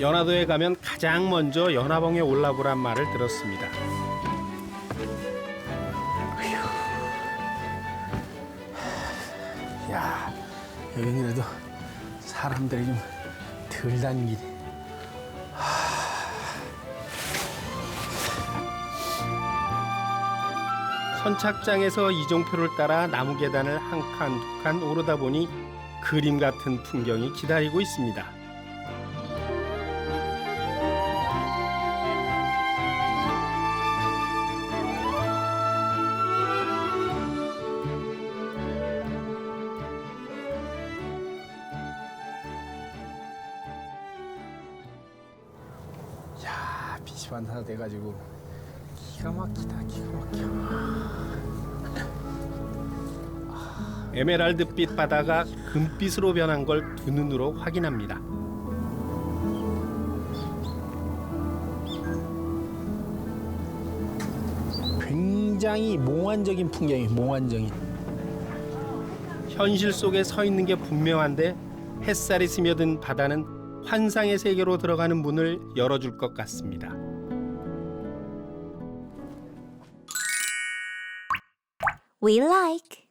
연화도에 가면 가장 먼저 연화봉에 올라보란 말을 들었습니다. 야, 여기는 그래도 사람들이 좀덜 다니네. 선착장에서 이종표를 따라 나무 계단을 한 칸 두 칸 오르다 보니 그림 같은 풍경이 기다리고 있습니다. 야, 빛이 반사돼가지고 기가 막히다, 기가 막혀. 에메랄드빛 바다가 금빛으로 변한 걸 두 눈으로 확인합니다. 굉장히 몽환적인 풍경이 몽환적인. 현실 속에 서 있는 게 분명한데 햇살이 스며든 바다는 환상의 세계로 들어가는 문을 열어줄 것 같습니다. We like.